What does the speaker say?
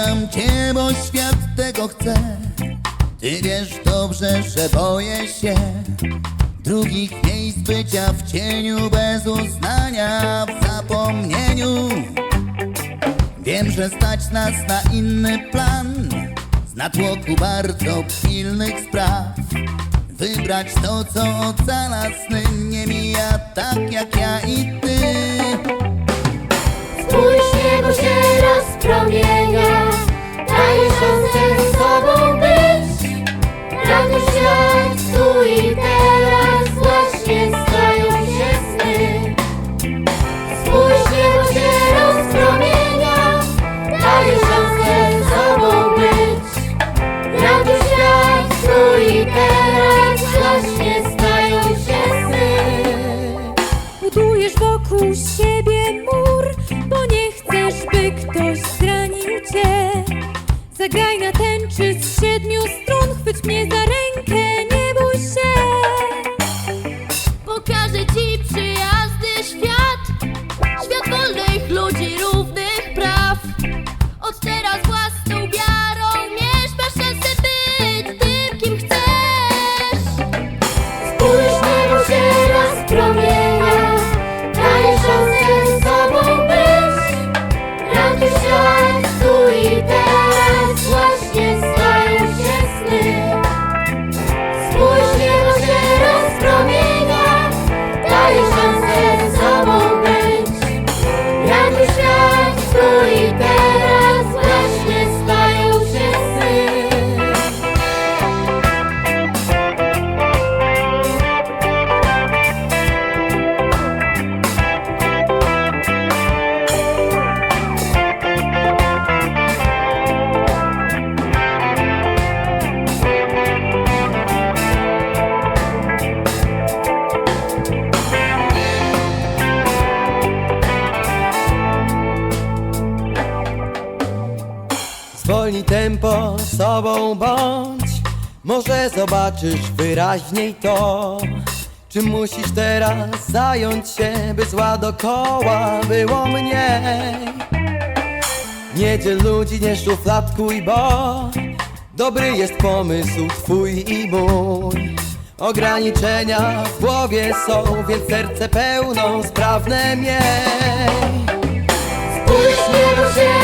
Ścigam cię, bo świat tego chce. Ty wiesz dobrze, że boję się Drugich miejsc bycia w cieniu Bez uznania, w zapomnieniu. Wiem, że stać nas na inny plan. Z natłoku bardzo pilnych spraw. Wybrać to, co ocala sny. Nie mija tak jak ja i wokół siebie mur, bo nie chcesz, by ktoś zranił cię. Zagraj na tęczy z siedmiu strun, chwyć mnie za Zwolnij tempo, sobą bądź. Może zobaczysz wyraźniej to Czym musisz teraz zająć się By zła dokoła było mniej Nie dziel ludzi, nie szufladkuj, bo Dobry jest pomysł twój i mój. Ograniczenia w głowie są Więc serce pełną sprawne miej. Spójrz, się rozpromienia